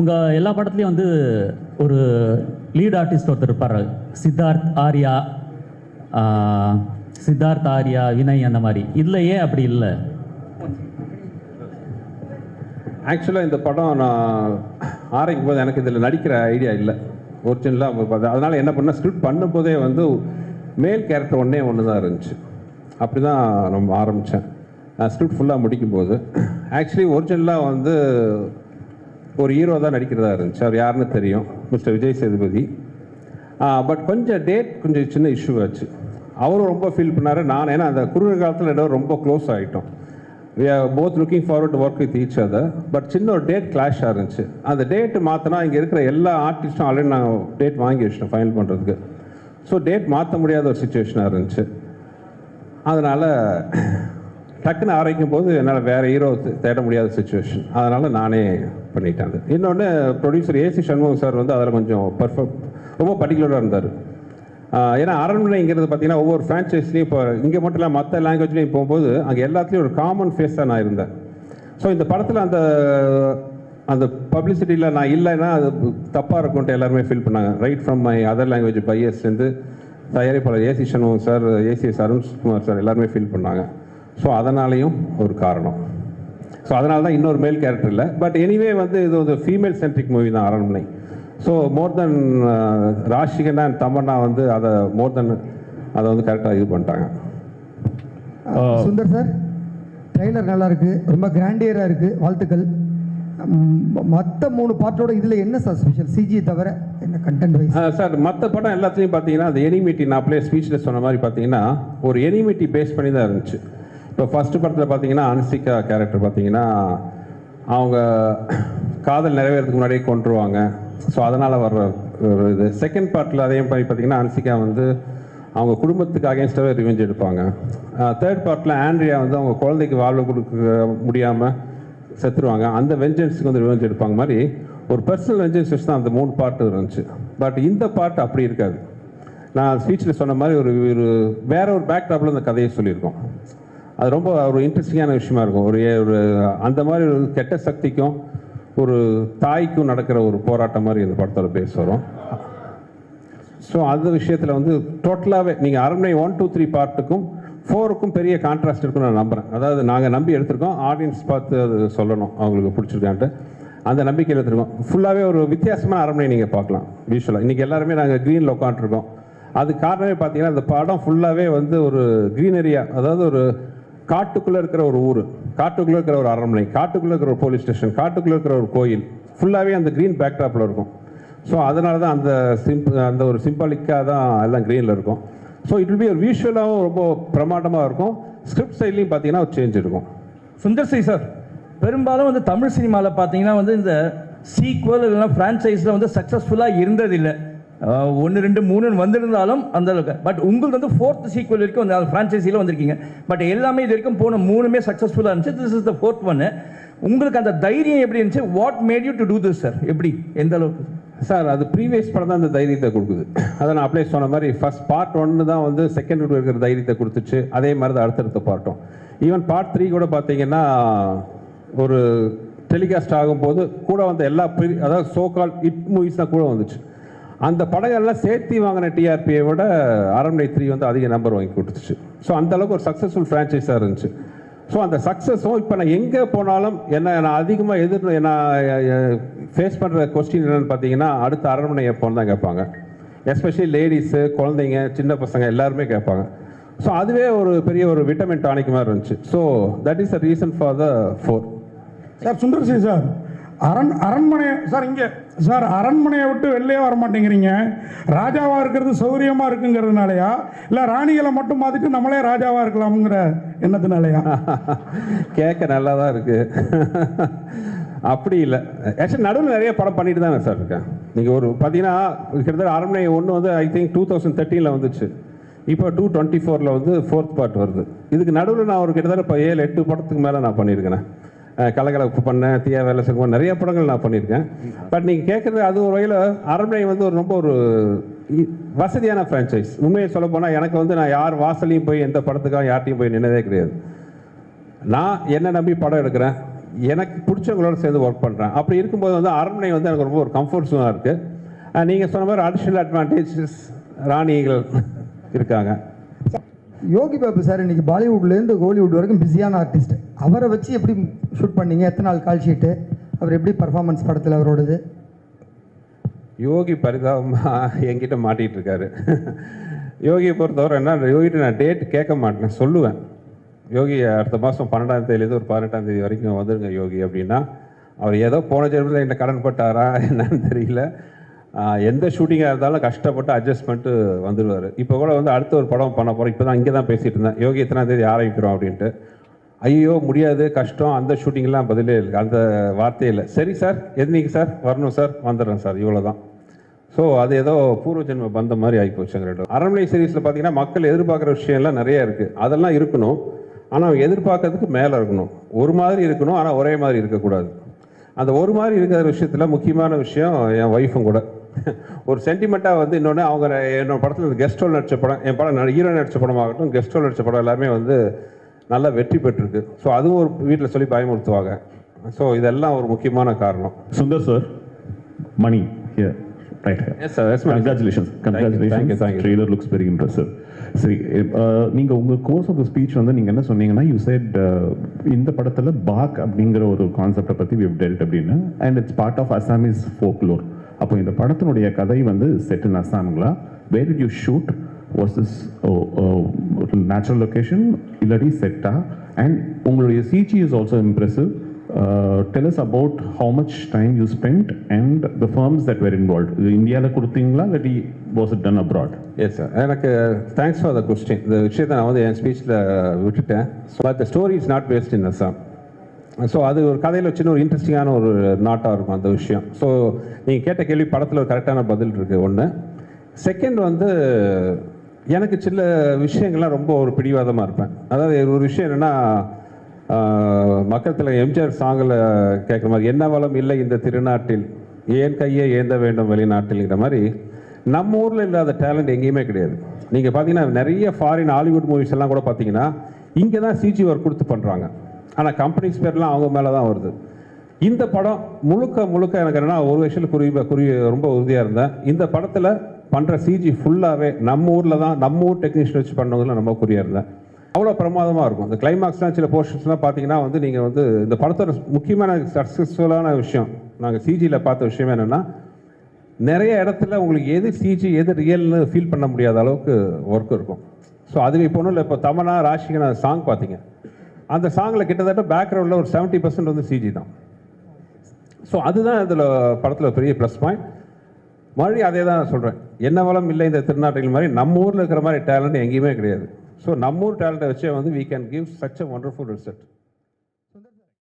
உங்கள் எல்லா படத்துலையும் வந்து ஒரு லீட் ஆர்டிஸ்ட் ஒருத்தர் இருப்பார். சித்தார்த் ஆர்யா சித்தார்த் ஆர்யா வினய் அந்த மாதிரி. இதில் ஏன் அப்படி இல்லை. ஆக்சுவலாக இந்த படம் நான் ஆரம்பிக்கும் போது எனக்கு இதில் நடிக்கிற ஐடியா இல்லை. ஒரிஜினலாக அதனால் என்ன பண்ண ஸ்கிரிப்ட் பண்ணும்போதே வந்து மேல் கேரக்டர் ஒன்றே ஒன்று தான் இருந்துச்சு. அப்படி தான் நம்ம ஆரம்பித்தேன் நான் ஸ்கிரிப்ட் ஃபுல்லாக முடிக்கும்போது. ஆக்சுவலி ஒரிஜினலாக வந்து ஒரு ஹீரோ தான் நடிக்கிறதா இருந்துச்சு. அவர் யாருன்னு தெரியும். மிஸ்டர் விஜய் சேதுபதி. பட் கொஞ்சம் டேட் கொஞ்சம் சின்ன இஷ்யூ ஆச்சு. அவரும் ரொம்ப ஃபீல் பண்ணார். நான் ஏன்னா அந்த குறுகிய காலத்தில் இடம் ரொம்ப க்ளோஸ் ஆகிட்டோம் we are both looking forward work with each other but சின்ன ஒரு டேட் கிளாஷ் இருந்துச்சு. அந்த டேட் மாற்றினா இங்கே இருக்கிற எல்லா ஆர்டிஸ்ட்டும் ஆல்ரெடி நான் டேட் வாங்கி வச்சிட்டேன் ஃபைனல் பண்ணுறதுக்கு ஸோ டேட் மாற்ற முடியாத ஒரு சுச்சுவேஷனாக இருந்துச்சு. அதனால் டக்குன்னு ஆரம்பிக்கும் போது என்னால் வேறு ஹீரோ தேட முடியாத சுச்சுவேஷன் அதனால் நானே பண்ணிட்டாங்க. இன்னொன்று ப்ரொடியூசர் ஏசி சண்முகம் சார் வந்து அதில் கொஞ்சம் பர்ஃபெக்ட் ரொம்ப பர்டிகுலராக இருந்தார். ஏன்னா அரண்மனைங்கிறது பார்த்தீங்கன்னா ஒவ்வொரு ஃப்ரான்ச்சைஸ்லையும் இப்போ இங்கே மட்டும் இல்லை மற்ற லாங்குவேஜ்லையும் போகும்போது அங்கே எல்லாத்துலேயும் ஒரு காமன் ஃபேஸ் தான் நான் இருந்தேன். ஸோ இந்த படத்தில் அந்த அந்த பப்ளிசிட்டியில் நான் இல்லைன்னா அது தப்பாக இருக்கும்ட்டு எல்லாருமே ஃபீல் பண்ணாங்க. Right from my other language பையர்ஸ்லேருந்து தயாரிப்பாளர் AC Shanmugam sir ACS Arunkumar sir எல்லாருமே ஃபீல் பண்ணாங்க. ஸோ அதனாலேயும் ஒரு காரணம். ஸோ அதனால தான் இன்னொரு மேல் கேரக்டர் இல்லை. பட் எனிவே வந்து இது ஒரு ஃபீமேல் சென்ட்ரிக் மூவி தான் அரண்மனை. ஸோ மோர் தென் ராஷிகன் அண்ட் தமன்னா வந்து அதை மோர் தென் அதை வந்து கரெக்டாக இது பண்ணிட்டாங்க. சுந்தர் சார் ட்ரெய்லர் நல்லா இருக்கு. ரொம்ப கிராண்டியராக இருக்கு. வாழ்த்துக்கள். மற்ற மூணு பாட்டோட இதில் என்ன சார் ஸ்பெஷல் சிஜி தவிர என்ன கண்டென்ட் வைஸ் சார் மற்ற படம் எல்லாத்துலேயும் பார்த்தீங்கன்னா அந்த எனிமிட்டி நான் அப்படியே ஸ்பீச்சில் சொன்ன மாதிரி பார்த்தீங்கன்னா ஒரு எனிமிட்டி பேஸ் பண்ணி தான் இருந்துச்சு. இப்போ ஃபஸ்ட்டு படத்தில் பார்த்தீங்கன்னா அன்சிகா கேரக்டர் பார்த்தீங்கன்னா அவங்க காதல் நிறைவேறதுக்கு முன்னாடியே கொண்டுருவாங்க ஸோ அதனால் வர்ற ஒரு இது. செகண்ட் பார்ட்டில் அதே மாதிரி பார்த்தீங்கன்னா அன்சிகா வந்து அவங்க குடும்பத்துக்கு அகேன்ஸ்டாகவே ரிவெஞ்ச் எடுப்பாங்க. தேர்ட் பார்ட்டில் ஆண்ட்ரியா வந்து அவங்க குழந்தைக்கு வாழ்வு கொடுக்க முடியாமல் செத்துருவாங்க. அந்த வெஞ்சன்ஸுக்கு வந்து ரிவெஞ்ச் எடுப்பாங்க மாதிரி. ஒரு பர்சனல் வெஞ்சன்ஸ் வச்சு தான் அந்த மூணு பாட்டு இருந்துச்சு. பட் இந்த பாட்டு அப்படி இருக்காது. நான் ஸ்பீச்சில் சொன்ன மாதிரி ஒரு ஒரு வேற ஒரு பேக்டாப்பில் அந்த கதையை சொல்லியிருக்கோம். அது ரொம்ப ஒரு இன்ட்ரெஸ்டிங்கான விஷயமா இருக்கும். ஒரு ஒரு அந்த மாதிரி ஒரு கெட்ட சக்திக்கும் ஒரு தாய்க்கும் நடக்கிற ஒரு போராட்டம் மாதிரி இந்த படத்தோட பேஸ் வரும். ஸோ அந்த விஷயத்தில் வந்து டோட்டலாகவே நீங்கள் அரண்மனை ஒன் டூ த்ரீ பார்ட்டுக்கும் ஃபோருக்கும் பெரிய கான்ட்ராஸ்ட் இருக்குன்னு நான் நம்புகிறேன் அதாவது நாங்கள் நம்பி எடுத்திருக்கோம் ஆடியன்ஸ் பார்த்து அது சொல்லணும் அவங்களுக்கு பிடிச்சிருக்கான்ட்டு. அந்த நம்பிக்கையில் எடுத்திருக்கோம். ஃபுல்லாகவே ஒரு வித்தியாசமான அரண்மனை நீங்கள் பார்க்கலாம் விஷுவலாக இன்றைக்கி எல்லாருமே நாங்கள் க்ரீனில் உட்காந்துருக்கோம் அது காரணமே பார்த்தீங்கன்னா அந்த படம் ஃபுல்லாகவே வந்து ஒரு க்ரீனரியா அதாவது ஒரு காட்டுக்குள்ளே இருக்கிற ஒரு ஊர் காட்டுக்குள்ளே இருக்கிற ஒரு அரண்மனை காட்டுக்குள்ளே இருக்கிற ஒரு போலீஸ் ஸ்டேஷன் காட்டுக்குள்ளே இருக்கிற ஒரு கோயில் ஃபுல்லாகவே அந்த க்ரீன் பேக்ட்ராப்பில் இருக்கும். ஸோ அதனால தான் அந்த சிம்ப் அந்த ஒரு சிம்பாலிக்காக தான் எல்லாம் க்ரீனில் இருக்கும். ஸோ இட் வில் பி ஒரு விஷுவலாகவும் ரொம்ப பிரமாண்டமாக இருக்கும். ஸ்கிரிப்ட் சைட்லையும் பார்த்தீங்கன்னா ஒரு சேஞ்ச் இருக்கும். சுந்தர் சி சார் பெரும்பாலும் வந்து தமிழ் சினிமாவில் பார்த்தீங்கன்னா வந்து இந்த சீக்வல் இல்லைன்னா ஃப்ரான்ச்சைஸில் வந்து சக்ஸஸ்ஃபுல்லாக இருந்ததில்லை. ஒன்று ரெண்டு மூணுன்னு வந்திருந்தாலும் அந்த அளவுக்கு. பட் உங்களுக்கு வந்து ஃபோர்த் சீக்வல் வரைக்கும் அந்த ஃப்ரான்ச்சைஸியில் வந்திருக்கீங்க. பட் எல்லாமே இது வரைக்கும் போன மூணுமே சக்ஸஸ்ஃபுல்லாக இருந்துச்சு. திஸ் இஸ் த ஃபோர்த் ஒன்று உங்களுக்கு அந்த தைரியம் எப்படி இருந்துச்சு? What made you to do this sir எப்படி? எந்த அளவுக்கு? சார் அது ப்ரீவியஸ் படம் தான் அந்த தைரியத்தை கொடுக்குது. அதை நான் அப்படியே சொன்ன மாதிரி ஃபர்ஸ்ட் பார்ட் ஒன்று தான் வந்து செகண்ட் இருக்கிற தைரியத்தை கொடுத்துச்சு. அதே மாதிரி தான் அடுத்தடுத்த பார்ட்டும் ஈவன் பார்ட் த்ரீ கூட பார்த்தீங்கன்னா ஒரு டெலிகாஸ்ட் ஆகும்போது கூட வந்த எல்லா அதாவது சோ கால் இட் மூவிஸ் தான் கூட வந்துச்சு. அந்த படங்கள்லாம் சேர்த்து வாங்கின டிஆர்பியை விட அரண்மனை த்ரீ வந்து அதிக நம்பர் வாங்கி கொடுத்துச்சு. ஸோ அந்த அளவுக்கு ஒரு சக்ஸஸ்ஃபுல் ஃப்ரான்ச்சைஸாக இருந்துச்சு. ஸோ அந்த சக்ஸஸும் இப்போ நான் எங்கே போனாலும் என்ன நான் அதிகமாக எதிர் நான் ஃபேஸ் பண்ணுற கொஸ்டின் என்னென்னு பார்த்தீங்கன்னா அடுத்த அரண்மனை எப்போன்னு தான் கேட்பாங்க. எஸ்பெஷலி லேடிஸு குழந்தைங்க சின்ன பசங்க எல்லாருமே கேட்பாங்க. ஸோ அதுவே ஒரு பெரிய ஒரு விட்டமின் டானிக் மாதிரி இருந்துச்சு. So that is a reason for the four sir Sundar C sir அரண் அரண்மனை சார் இங்கே சார் அரண்மனையை விட்டு வெளிலே வர மாட்டேங்கிறீங்க. ராஜாவாக இருக்கிறது சௌரியமாக இருக்குங்கிறதுனாலயா? இல்லை ராணிகளை மட்டும் பார்த்துட்டு நம்மளே ராஜாவாக இருக்கலாம்ங்கிற எண்ணத்தினாலயா? கேட்க நல்லா தான் இருக்குது அப்படி இல்லை. ஆக்சுவலி நடுவில் நிறைய படம் பண்ணிட்டு தானே சார் இருக்கேன். நீங்கள் ஒரு பார்த்தீங்கன்னா கிட்டத்தட்ட அரண்மனை ஒன்று வந்து ஐ திங்க் டூ தௌசண்ட் தேர்ட்டீனில் வந்துச்சு. இப்போ டூ டுவெண்ட்டி ஃபோரில் வந்து ஃபோர்த் பார்ட் வருது. இதுக்கு நடுவில் நான் ஒரு கிட்டத்தட்ட இப்போ ஏழு எட்டு படத்துக்கு மேலே நான் பண்ணியிருக்கேன் கலகலப்பு பண்ணேன் தீயா வேலை செய்வோம் நிறைய படங்கள் நான் பண்ணியிருக்கேன். பட் நீங்கள் கேட்குறது அது ஒரு வகையில் அரண்மனை வந்து ஒரு ரொம்ப ஒரு வசதியான ஃப்ரான்ச்சைஸ் உண்மையை சொல்ல போனால் எனக்கு வந்து நான் யார் வாசலையும் போய் எந்த படத்துக்காக யார்ட்டையும் போய் நின்னதே கிடையாது. நான் என்ன நம்பி படம் எடுக்கிறேன். எனக்கு பிடிச்சவங்களோட சேர்ந்து ஒர்க் பண்ணுறேன் அப்படி இருக்கும்போது வந்து அரண்மனை வந்து எனக்கு ரொம்ப ஒரு கம்ஃபர்ட் ஜோனாக இருக்குது நீங்கள் சொன்ன மாதிரி அடிஷ்னல் அட்வான்டேஜஸ் ராணிகள் இருக்காங்க. யோகி பாபு சார் இன்னைக்கு பாலிவுட்லேருந்து கோலிவுட் வரைக்கும் பிஸியான ஆர்டிஸ்ட் அவரை வச்சு எப்படி ஷூட் பண்ணீங்க? எத்தனை நாள் கால் ஷீட்டு அவர் எப்படி பர்ஃபார்மன்ஸ் படத்தில் அவரோடது? யோகி பரிதாபமாக என்கிட்ட மாட்டிகிட்டு இருக்காரு. யோகியை பொறுத்தவரை என்ன யோகிட்ட நான் டேட் கேட்க மாட்டேன் சொல்லுவேன். யோகி அடுத்த மாதம் பன்னெண்டாம் தேதியிலேருந்து ஒரு பதினெட்டாம் தேதி வரைக்கும் வந்துருங்க யோகி அப்படின்னா அவர் ஏதோ போன ஜென்மத்தில் என்ன கடன் பட்டாரா என்னன்னு தெரியல. எந்த ஷூட்டிங்காக இருந்தாலும் கஷ்டப்பட்டு அட்ஜஸ்ட் பண்ணிட்டு வந்துடுவார் இப்போ கூட வந்து அடுத்த ஒரு படம் பண்ண போகிறோம் இப்போ தான் இங்கே தான் பேசிகிட்டு இருந்தேன். யோகி எத்தனாம் தேதி ஆரம்பிக்கிறோம் அப்படின்ட்டு. ஐயோ முடியாது கஷ்டம் அந்த ஷூட்டிங்லாம் பதிலே இல்லை அந்த வார்த்தையே இல்லை. சரி சார் எதுனிக்கு சார்? வரணும் சார் வந்துடுறேன் சார் இவ்வளோ தான் ஸோ அது ஏதோ பூர்வ ஜென்ம பந்த மாதிரி ஆகி அங்கே அரண்மனை சீரீஸில் பார்த்தீங்கன்னா மக்கள் எதிர்பார்க்குற விஷயம்லாம் நிறைய இருக்குது அதெல்லாம் இருக்கணும். ஆனால் எதிர்பார்க்கறதுக்கு மேலே இருக்கணும். ஒரு மாதிரி இருக்கணும் ஆனால் ஒரே மாதிரி இருக்கக்கூடாது. அந்த ஒரு மாதிரி இருக்கிற விஷயத்தில் முக்கியமான விஷயம் என் ஒய்ஃபும் கூட. ஒரு சென்டிமெண்ட்டாக வந்து இன்னொன்று அவங்க என்னோட படத்தில் கெஸ்ட் ரோல் நடித்த படம் என் படம் ஹீரோ நடித்த படமாகட்டும் கெஸ்ட் ரோல் நடிச்ச படம் எல்லாமே வந்து நல்லா வெற்றி பெற்றிருக்கு ஸோ அதுவும் ஒரு வீட்டில் சொல்லி பயமுறுத்துவாங்க ஸோ இதெல்லாம் ஒரு முக்கியமான காரணம் sir. Yes, ma'am. Congratulations. Thank you, Congratulations. thank you, thank you. Trailer looks very impressive. சரி uh, நீங்க உங்க கோர்ஸ் ஆஃப் த ஸ்பீச் வந்து நீங்க என்ன சொன்னீங்கன்னா யூ செட் இந்த படத்துல பாக் அப்படிங்கிற ஒரு கான்செப்டை பத்தி we've dealt அப்படின்னு and it's part of Assamese folklore அப்போ இந்த படத்தினுடைய கதை வந்து set in அசாம்ங்களா where did you shoot versus this natural location இல்லாட்டி செட்டா அண்ட் உங்களுடைய CG is also impressive Uh, tell about about much much time you and the the that that involve இது இந்தியாவில் கொடுத்தீங்களா இல்லாட்டி was it done abroad yes sir எனக்கு thanks for the question இந்த விஷயத்தை நான் வந்து என் ஸ்பீச்சில் uh, விட்டுட்டேன். So the story is not based in Assam so அது ஒரு கதையில் சின்ன ஒரு இன்ட்ரெஸ்டிங்கான ஒரு நாட்டாக இருக்கும் அந்த விஷயம். ஸோ நீங்கள் கேட்ட கேள்வி படத்தில் ஒரு கரெக்டான பதில் இருக்குது ஒன்று செகண்ட் வந்து எனக்கு சில விஷயங்கள்லாம் ரொம்ப ஒரு பிடிவாதமாக இருப்பேன். அதாவது ஒரு விஷயம் என்னென்னா மக்கள் எம்ஜிஆர் சாங்கில் கேட்குற மாதிரி என்ன வளம் இல்லை இந்த திருநாட்டில் ஏன் கையை ஏந்த வேண்டும் வெளிநாட்டில்ங்கிற மாதிரி நம்ம ஊரில் இல்லாத டேலண்ட் எங்கேயுமே கிடையாது. நீங்கள் பார்த்தீங்கன்னா நிறைய ஃபாரின் ஹாலிவுட் மூவிஸ் எல்லாம் கூட பார்த்தீங்கன்னா இங்கே தான் சிஜி ஒர்க் கொடுத்து பண்ணுறாங்க ஆனால் கம்பெனிஸ் பேர்லாம் அவங்க மேலே தான் வருது. இந்த படம் முழுக்க முழுக்க எனக்கு என்னன்னா ஒரு விஷயத்தில் குறி குறி ரொம்ப உறுதியாக இருந்தேன். இந்த படத்தில் பண்ணுற சிஜி ஃபுல்லாகவே நம்ம ஊரில் தான் நம்ம ஊர் டெக்னீஷியன் வச்சு பண்ணவங்கள நம்ம குறியாக இருந்தேன் அவ்வளோ பிரமாதமாக இருக்கும். இந்த கிளைமாக்ஸ்லாம் சில போர்ஷன்ஸ்லாம் பார்த்தீங்கன்னா வந்து நீங்கள் வந்து இந்த படத்தோட முக்கியமான சக்ஸஸ்ஃபுல்லான விஷயம் நாங்கள் சிஜியில் பார்த்த விஷயம் என்னென்னா நிறைய இடத்துல உங்களுக்கு எது சிஜி எது ரியல்னு ஃபீல் பண்ண முடியாத அளவுக்கு ஒர்க் இருக்கும். ஸோ அது இப்போ ஒன்றும் இல்லை. இப்போ தமனா ராஷிகனா சாங் பார்த்தீங்க. அந்த சாங்கில் கிட்டத்தட்ட பேக்ரவுண்டில் ஒரு செவன்ட்டி பர்சன்ட் வந்து சிஜி தான். ஸோ அதுதான் இதில் படத்தில் பெரிய ப்ளஸ் பாயிண்ட் மறுபடியும் அதே தான் நான் சொல்கிறேன் என்ன வளம் இல்லை இந்த திருநாட்டில் மாதிரி நம்ம ஊரில் இருக்கிற மாதிரி டேலண்ட் எங்கேயுமே கிடையாது. ஸோ நம்ம ஊர் டேலண்ட்டை வச்சே வந்து we can give such a wonderful result